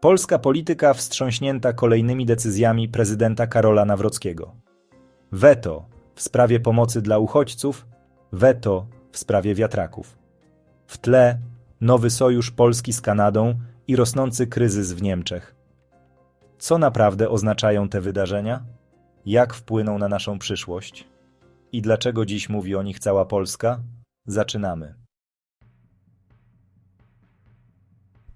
Polska polityka wstrząśnięta kolejnymi decyzjami prezydenta Karola Nawrockiego. Weto w sprawie pomocy dla uchodźców, weto w sprawie wiatraków. W tle nowy sojusz Polski z Kanadą i rosnący kryzys w Niemczech. Co naprawdę oznaczają te wydarzenia? Jak wpłyną na naszą przyszłość? I dlaczego dziś mówi o nich cała Polska? Zaczynamy.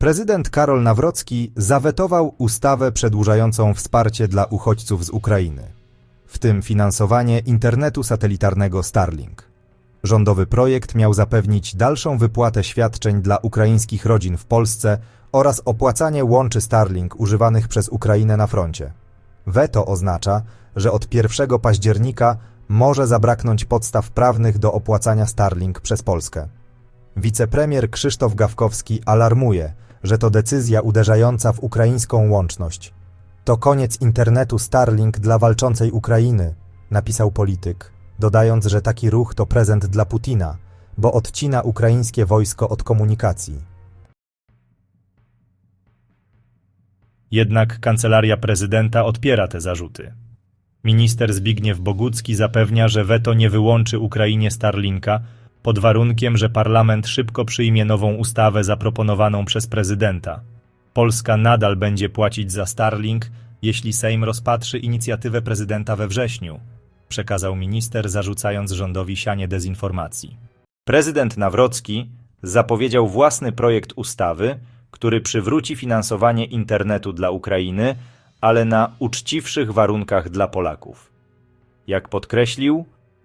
Prezydent Karol Nawrocki zawetował ustawę przedłużającą wsparcie dla uchodźców z Ukrainy, w tym finansowanie internetu satelitarnego Starlink. Rządowy projekt miał zapewnić dalszą wypłatę świadczeń dla ukraińskich rodzin w Polsce oraz opłacanie łączy Starlink używanych przez Ukrainę na froncie. Weto oznacza, że od 1 października może zabraknąć podstaw prawnych do opłacania Starlink przez Polskę. Wicepremier Krzysztof Gawkowski alarmuje, że to decyzja uderzająca w ukraińską łączność. To koniec internetu Starlink dla walczącej Ukrainy, napisał polityk, dodając, że taki ruch to prezent dla Putina, bo odcina ukraińskie wojsko od komunikacji. Jednak kancelaria prezydenta odpiera te zarzuty. Minister Zbigniew Bogucki zapewnia, że weto nie wyłączy Ukrainie Starlinka pod warunkiem, że parlament szybko przyjmie nową ustawę zaproponowaną przez prezydenta. Polska nadal będzie płacić za Starlink, jeśli Sejm rozpatrzy inicjatywę prezydenta we wrześniu, przekazał minister, zarzucając rządowi sianie dezinformacji. Prezydent Nawrocki zapowiedział własny projekt ustawy, który przywróci finansowanie internetu dla Ukrainy, ale na uczciwszych warunkach dla Polaków. Jak podkreślił,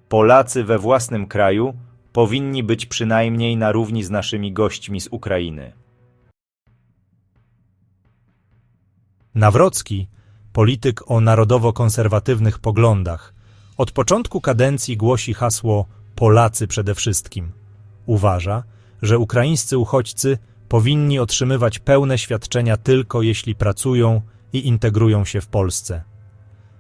Polacy we własnym kraju powinni być przynajmniej na równi z naszymi gośćmi z Ukrainy. Nawrocki, polityk o narodowo-konserwatywnych poglądach, od początku kadencji głosi hasło Polacy przede wszystkim. Uważa, że ukraińscy uchodźcy powinni otrzymywać pełne świadczenia tylko jeśli pracują i integrują się w Polsce.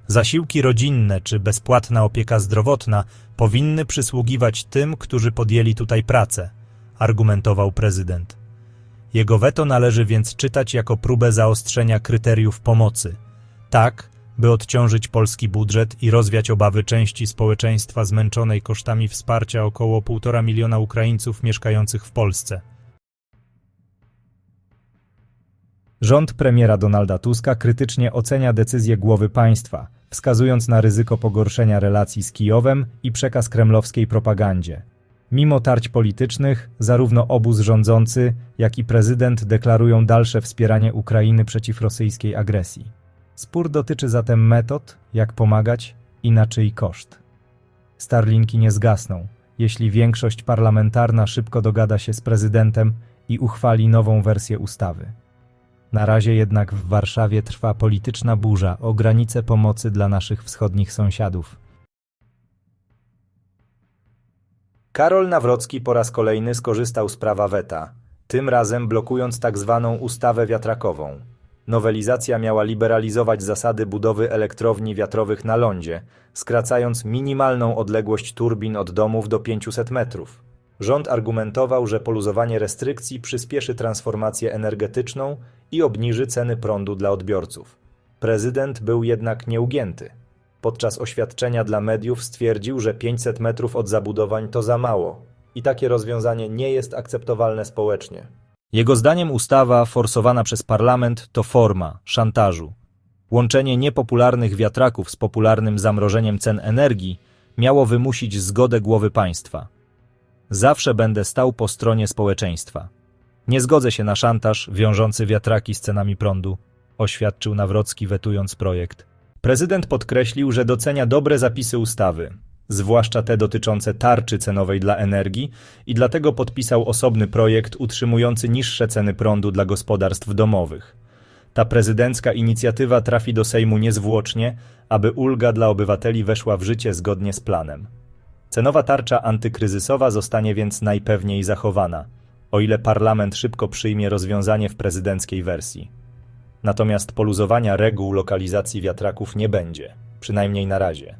Zasiłki rodzinne czy bezpłatna opieka zdrowotna powinny przysługiwać tym, którzy podjęli tutaj pracę, argumentował prezydent. Jego weto należy więc czytać jako próbę zaostrzenia kryteriów pomocy, tak by odciążyć polski budżet i rozwiać obawy części społeczeństwa zmęczonej kosztami wsparcia około 1,5 miliona Ukraińców mieszkających w Polsce. Rząd premiera Donalda Tuska krytycznie ocenia decyzję głowy państwa, wskazując na ryzyko pogorszenia relacji z Kijowem i przekaz kremlowskiej propagandzie. Mimo tarć politycznych, zarówno obóz rządzący, jak i prezydent deklarują dalsze wspieranie Ukrainy przeciw rosyjskiej agresji. Spór dotyczy zatem metod, jak pomagać i na czyj koszt. Starlinki nie zgasną, jeśli większość parlamentarna szybko dogada się z prezydentem i uchwali nową wersję ustawy. Na razie jednak w Warszawie trwa polityczna burza o granice pomocy dla naszych wschodnich sąsiadów. Karol Nawrocki po raz kolejny skorzystał z prawa weta, tym razem blokując tak zwaną ustawę wiatrakową. Nowelizacja miała liberalizować zasady budowy elektrowni wiatrowych na lądzie, skracając minimalną odległość turbin od domów do 500 metrów. Rząd argumentował, że poluzowanie restrykcji przyspieszy transformację energetyczną i obniży ceny prądu dla odbiorców. Prezydent był jednak nieugięty. Podczas oświadczenia dla mediów stwierdził, że 500 metrów od zabudowań to za mało i takie rozwiązanie nie jest akceptowalne społecznie. Jego zdaniem ustawa forsowana przez parlament to forma szantażu. Łączenie niepopularnych wiatraków z popularnym zamrożeniem cen energii miało wymusić zgodę głowy państwa. Zawsze będę stał po stronie społeczeństwa. Nie zgodzę się na szantaż wiążący wiatraki z cenami prądu, oświadczył Nawrocki wetując projekt. Prezydent podkreślił, że docenia dobre zapisy ustawy, zwłaszcza te dotyczące tarczy cenowej dla energii i dlatego podpisał osobny projekt utrzymujący niższe ceny prądu dla gospodarstw domowych. Ta prezydencka inicjatywa trafi do Sejmu niezwłocznie, aby ulga dla obywateli weszła w życie zgodnie z planem. Cenowa tarcza antykryzysowa zostanie więc najpewniej zachowana, o ile parlament szybko przyjmie rozwiązanie w prezydenckiej wersji. Natomiast poluzowania reguł lokalizacji wiatraków nie będzie, przynajmniej na razie.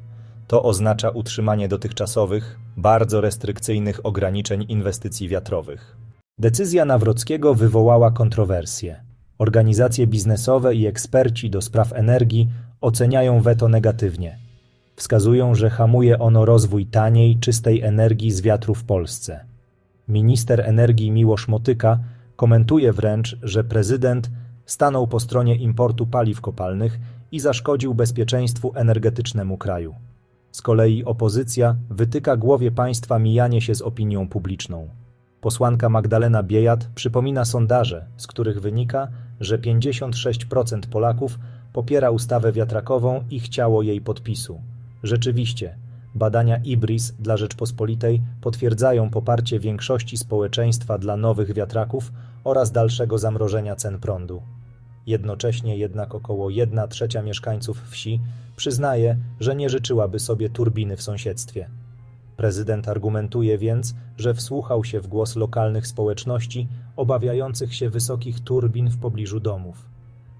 To oznacza utrzymanie dotychczasowych, bardzo restrykcyjnych ograniczeń inwestycji wiatrowych. Decyzja Nawrockiego wywołała kontrowersje. Organizacje biznesowe i eksperci do spraw energii oceniają weto negatywnie. Wskazują, że hamuje ono rozwój taniej, czystej energii z wiatru w Polsce. Minister energii Miłosz Motyka komentuje wręcz, że prezydent stanął po stronie importu paliw kopalnych i zaszkodził bezpieczeństwu energetycznemu kraju. Z kolei opozycja wytyka głowie państwa mijanie się z opinią publiczną. Posłanka Magdalena Biejat przypomina sondaże, z których wynika, że 56% Polaków popiera ustawę wiatrakową i chciało jej podpisu. Rzeczywiście, badania IBRIS dla Rzeczpospolitej potwierdzają poparcie większości społeczeństwa dla nowych wiatraków oraz dalszego zamrożenia cen prądu. Jednocześnie jednak około 1 trzecia mieszkańców wsi przyznaje, że nie życzyłaby sobie turbiny w sąsiedztwie. Prezydent argumentuje więc, że wsłuchał się w głos lokalnych społeczności obawiających się wysokich turbin w pobliżu domów.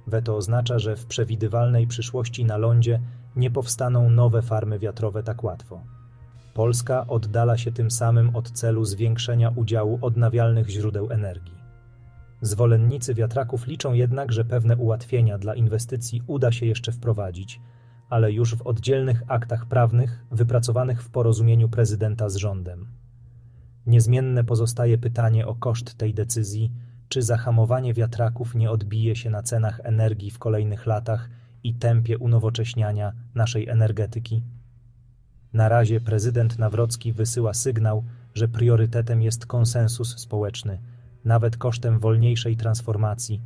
Weto oznacza, że w przewidywalnej przyszłości na lądzie nie powstaną nowe farmy wiatrowe tak łatwo. Polska oddala się tym samym od celu zwiększenia udziału odnawialnych źródeł energii. Zwolennicy wiatraków liczą jednak, że pewne ułatwienia dla inwestycji uda się jeszcze wprowadzić, ale już w oddzielnych aktach prawnych wypracowanych w porozumieniu prezydenta z rządem. Niezmienne pozostaje pytanie o koszt tej decyzji, czy zahamowanie wiatraków nie odbije się na cenach energii w kolejnych latach i tempie unowocześniania naszej energetyki. Na razie prezydent Nawrocki wysyła sygnał, że priorytetem jest konsensus społeczny, nawet kosztem wolniejszej transformacji.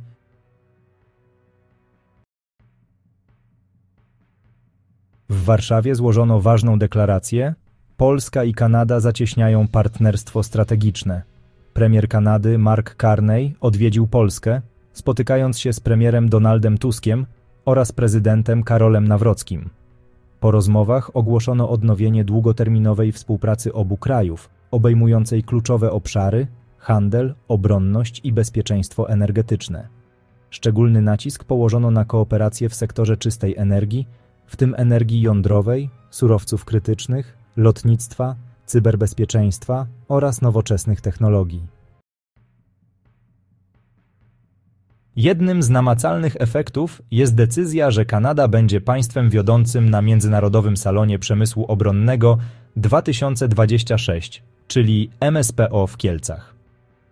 W Warszawie złożono ważną deklarację. Polska i Kanada zacieśniają partnerstwo strategiczne. Premier Kanady Mark Carney odwiedził Polskę, spotykając się z premierem Donaldem Tuskiem oraz prezydentem Karolem Nawrockim. Po rozmowach ogłoszono odnowienie długoterminowej współpracy obu krajów, obejmującej kluczowe obszary handel, obronność i bezpieczeństwo energetyczne. Szczególny nacisk położono na kooperację w sektorze czystej energii, w tym energii jądrowej, surowców krytycznych, lotnictwa, cyberbezpieczeństwa oraz nowoczesnych technologii. Jednym z namacalnych efektów jest decyzja, że Kanada będzie państwem wiodącym na Międzynarodowym Salonie Przemysłu Obronnego 2026, czyli MSPO w Kielcach.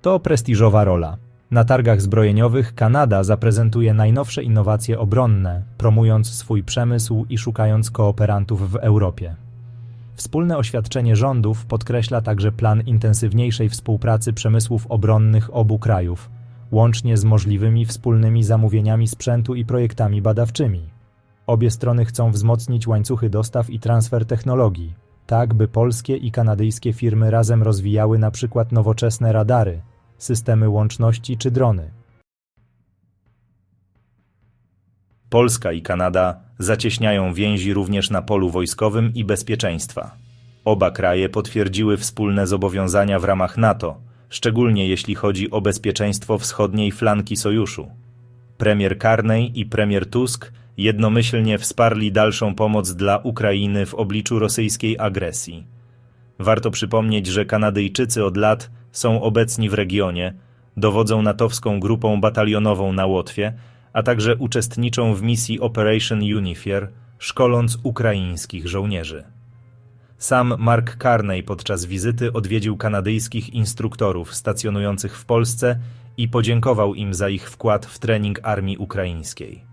To prestiżowa rola. Na targach zbrojeniowych Kanada zaprezentuje najnowsze innowacje obronne, promując swój przemysł i szukając kooperantów w Europie. Wspólne oświadczenie rządów podkreśla także plan intensywniejszej współpracy przemysłów obronnych obu krajów, łącznie z możliwymi wspólnymi zamówieniami sprzętu i projektami badawczymi. Obie strony chcą wzmocnić łańcuchy dostaw i transfer technologii, tak by polskie i kanadyjskie firmy razem rozwijały przykład nowoczesne radary, systemy łączności czy drony. Polska i Kanada zacieśniają więzi również na polu wojskowym i bezpieczeństwa. Oba kraje potwierdziły wspólne zobowiązania w ramach NATO, szczególnie jeśli chodzi o bezpieczeństwo wschodniej flanki sojuszu. Premier Carney i premier Tusk jednomyślnie wsparli dalszą pomoc dla Ukrainy w obliczu rosyjskiej agresji. Warto przypomnieć, że Kanadyjczycy od lat są obecni w regionie, dowodzą natowską grupą batalionową na Łotwie, a także uczestniczą w misji Operation Unifier, szkoląc ukraińskich żołnierzy. Sam Mark Carney podczas wizyty odwiedził kanadyjskich instruktorów stacjonujących w Polsce i podziękował im za ich wkład w trening armii ukraińskiej.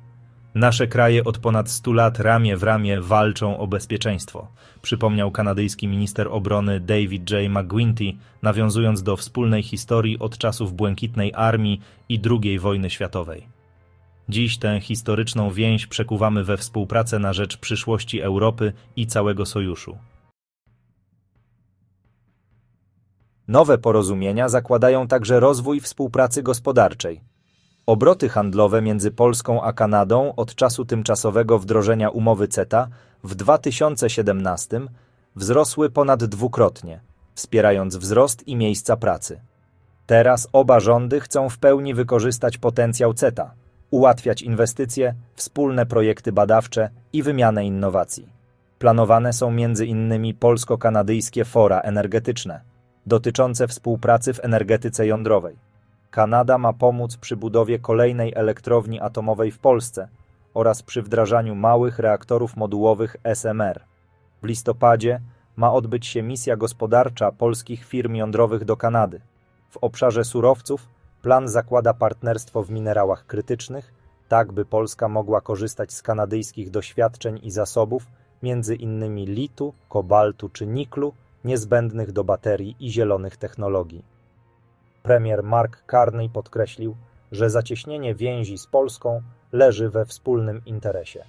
Nasze kraje od ponad 100 lat ramię w ramię walczą o bezpieczeństwo, przypomniał kanadyjski minister obrony David J. McGuinty, nawiązując do wspólnej historii od czasów Błękitnej Armii i II wojny światowej. Dziś tę historyczną więź przekuwamy we współpracę na rzecz przyszłości Europy i całego sojuszu. Nowe porozumienia zakładają także rozwój współpracy gospodarczej. Obroty handlowe między Polską a Kanadą od czasu tymczasowego wdrożenia umowy CETA w 2017 wzrosły ponad dwukrotnie, wspierając wzrost i miejsca pracy. Teraz oba rządy chcą w pełni wykorzystać potencjał CETA, ułatwiać inwestycje, wspólne projekty badawcze i wymianę innowacji. Planowane są innymi polsko-kanadyjskie fora energetyczne dotyczące współpracy w energetyce jądrowej. Kanada ma pomóc przy budowie kolejnej elektrowni atomowej w Polsce oraz przy wdrażaniu małych reaktorów modułowych SMR. W listopadzie ma odbyć się misja gospodarcza polskich firm jądrowych do Kanady. W obszarze surowców plan zakłada partnerstwo w minerałach krytycznych, tak by Polska mogła korzystać z kanadyjskich doświadczeń i zasobów, między innymi litu, kobaltu czy niklu, niezbędnych do baterii i zielonych technologii. Premier Mark Carney podkreślił, że zacieśnienie więzi z Polską leży we wspólnym interesie.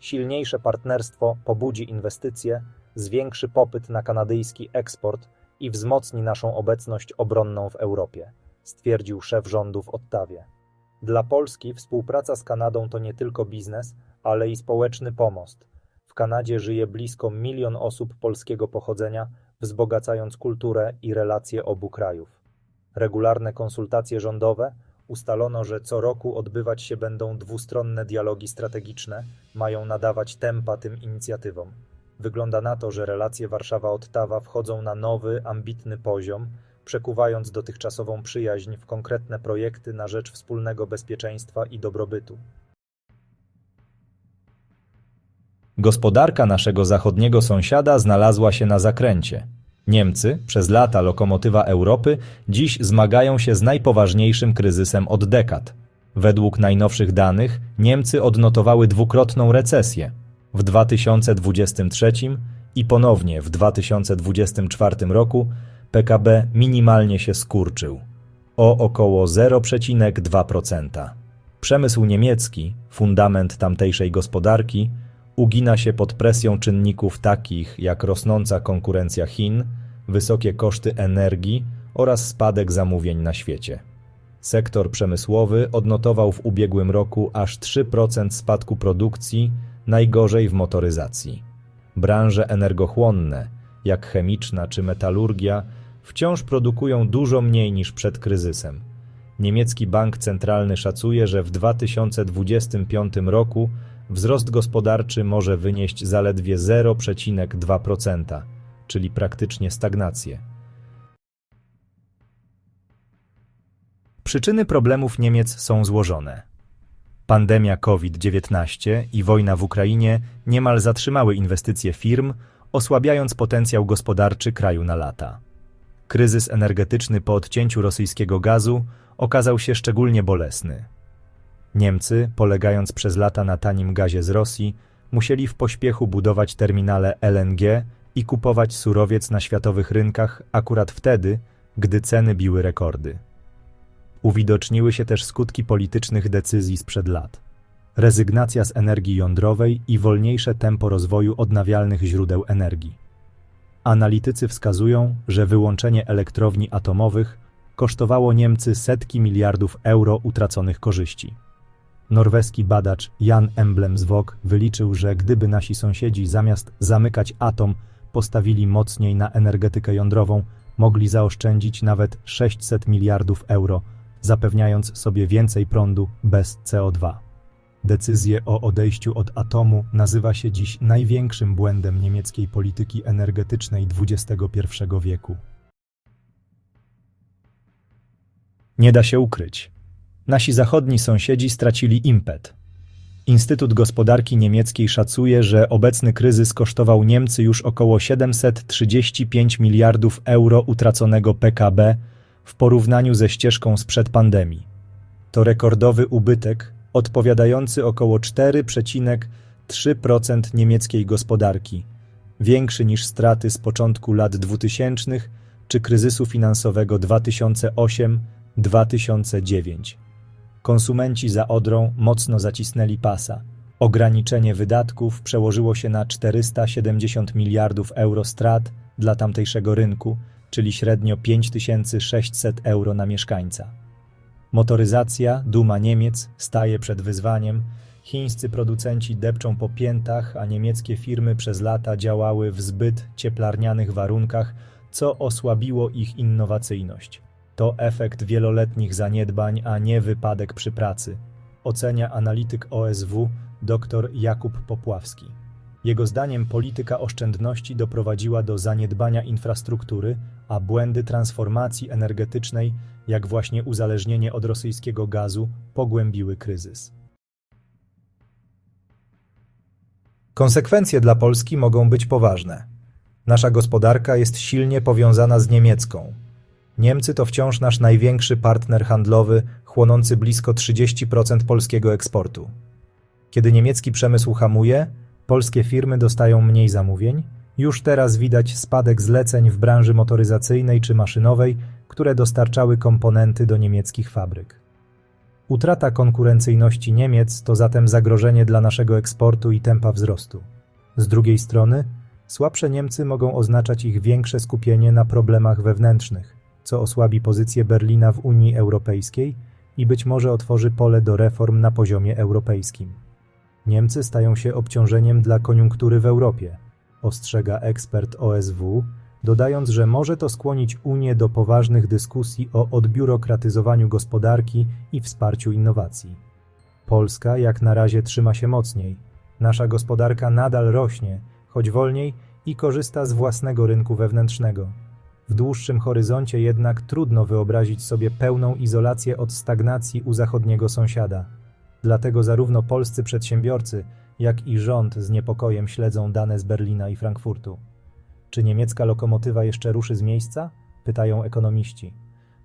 Silniejsze partnerstwo pobudzi inwestycje, zwiększy popyt na kanadyjski eksport i wzmocni naszą obecność obronną w Europie, stwierdził szef rządu w Ottawie. Dla Polski współpraca z Kanadą to nie tylko biznes, ale i społeczny pomost. W Kanadzie żyje blisko milion osób polskiego pochodzenia, wzbogacając kulturę i relacje obu krajów. Regularne konsultacje rządowe ustalono, że co roku odbywać się będą dwustronne dialogi strategiczne, mają nadawać tempa tym inicjatywom. Wygląda na to, że relacje Warszawa-Ottawa wchodzą na nowy, ambitny poziom, przekuwając dotychczasową przyjaźń w konkretne projekty na rzecz wspólnego bezpieczeństwa i dobrobytu. Gospodarka naszego zachodniego sąsiada znalazła się na zakręcie. Niemcy, przez lata lokomotywa Europy, dziś zmagają się z najpoważniejszym kryzysem od dekad. Według najnowszych danych Niemcy odnotowały dwukrotną recesję w 2023 i ponownie w 2024 roku PKB minimalnie się skurczył o około 0,2%. Przemysł niemiecki, fundament tamtejszej gospodarki, ugina się pod presją czynników takich jak rosnąca konkurencja Chin, wysokie koszty energii oraz spadek zamówień na świecie. Sektor przemysłowy odnotował w ubiegłym roku aż 3% spadku produkcji, najgorzej w motoryzacji. Branże energochłonne, jak chemiczna czy metalurgia, wciąż produkują dużo mniej niż przed kryzysem. Niemiecki Bank Centralny szacuje, że w 2025 roku wzrost gospodarczy może wynieść zaledwie 0,2%, czyli praktycznie stagnację. Przyczyny problemów Niemiec są złożone. Pandemia COVID-19 i wojna w Ukrainie niemal zatrzymały inwestycje firm, osłabiając potencjał gospodarczy kraju na lata. Kryzys energetyczny po odcięciu rosyjskiego gazu okazał się szczególnie bolesny. Niemcy, polegając przez lata na tanim gazie z Rosji, musieli w pośpiechu budować terminale LNG i kupować surowiec na światowych rynkach akurat wtedy, gdy ceny biły rekordy. Uwidoczniły się też skutki politycznych decyzji sprzed lat. Rezygnacja z energii jądrowej i wolniejsze tempo rozwoju odnawialnych źródeł energii. Analitycy wskazują, że wyłączenie elektrowni atomowych kosztowało Niemcy setki miliardów euro utraconych korzyści. Norweski badacz Jan Emblem z wyliczył, że gdyby nasi sąsiedzi zamiast zamykać atom postawili mocniej na energetykę jądrową, mogli zaoszczędzić nawet 600 miliardów euro, zapewniając sobie więcej prądu bez CO2. Decyzję o odejściu od atomu nazywa się dziś największym błędem niemieckiej polityki energetycznej XXI wieku. Nie da się ukryć. Nasi zachodni sąsiedzi stracili impet. Instytut Gospodarki Niemieckiej szacuje, że obecny kryzys kosztował Niemcy już około 735 miliardów euro utraconego PKB w porównaniu ze ścieżką sprzed pandemii. To rekordowy ubytek odpowiadający około 4,3% niemieckiej gospodarki, większy niż straty z początku lat 2000 czy kryzysu finansowego 2008-2009. Konsumenci za Odrą mocno zacisnęli pasa. Ograniczenie wydatków przełożyło się na 470 miliardów euro strat dla tamtejszego rynku, czyli średnio 5600 euro na mieszkańca. Motoryzacja, duma Niemiec, staje przed wyzwaniem. Chińscy producenci depczą po piętach, a niemieckie firmy przez lata działały w zbyt cieplarnianych warunkach, co osłabiło ich innowacyjność. To efekt wieloletnich zaniedbań, a nie wypadek przy pracy, ocenia analityk OSW dr Jakub Popławski. Jego zdaniem polityka oszczędności doprowadziła do zaniedbania infrastruktury, a błędy transformacji energetycznej, jak właśnie uzależnienie od rosyjskiego gazu, pogłębiły kryzys. Konsekwencje dla Polski mogą być poważne. Nasza gospodarka jest silnie powiązana z niemiecką. Niemcy to wciąż nasz największy partner handlowy, chłonący blisko 30% polskiego eksportu. Kiedy niemiecki przemysł hamuje, polskie firmy dostają mniej zamówień. Już teraz widać spadek zleceń w branży motoryzacyjnej czy maszynowej, które dostarczały komponenty do niemieckich fabryk. Utrata konkurencyjności Niemiec to zatem zagrożenie dla naszego eksportu i tempa wzrostu. Z drugiej strony, słabsze Niemcy mogą oznaczać ich większe skupienie na problemach wewnętrznych, co osłabi pozycję Berlina w Unii Europejskiej i być może otworzy pole do reform na poziomie europejskim. Niemcy stają się obciążeniem dla koniunktury w Europie, ostrzega ekspert OSW, dodając, że może to skłonić Unię do poważnych dyskusji o odbiurokratyzowaniu gospodarki i wsparciu innowacji. Polska jak na razie trzyma się mocniej. Nasza gospodarka nadal rośnie, choć wolniej i korzysta z własnego rynku wewnętrznego. W dłuższym horyzoncie jednak trudno wyobrazić sobie pełną izolację od stagnacji u zachodniego sąsiada. Dlatego zarówno polscy przedsiębiorcy, jak i rząd z niepokojem śledzą dane z Berlina i Frankfurtu. Czy niemiecka lokomotywa jeszcze ruszy z miejsca? Pytają ekonomiści.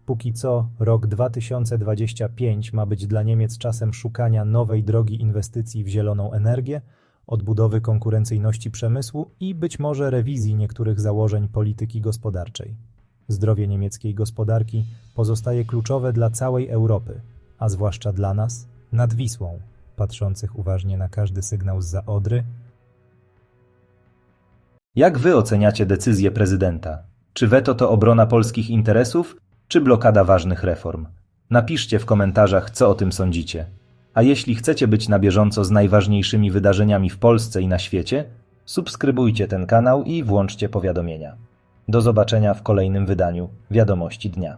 Póki co, rok 2025 ma być dla Niemiec czasem szukania nowej drogi inwestycji w zieloną energię, odbudowy konkurencyjności przemysłu i być może rewizji niektórych założeń polityki gospodarczej. Zdrowie niemieckiej gospodarki pozostaje kluczowe dla całej Europy, a zwłaszcza dla nas, nad Wisłą, patrzących uważnie na każdy sygnał z Odry. Jak wy oceniacie decyzję prezydenta? Czy weto to obrona polskich interesów, czy blokada ważnych reform? Napiszcie w komentarzach, co o tym sądzicie. A jeśli chcecie być na bieżąco z najważniejszymi wydarzeniami w Polsce i na świecie, subskrybujcie ten kanał i włączcie powiadomienia. Do zobaczenia w kolejnym wydaniu Wiadomości Dnia.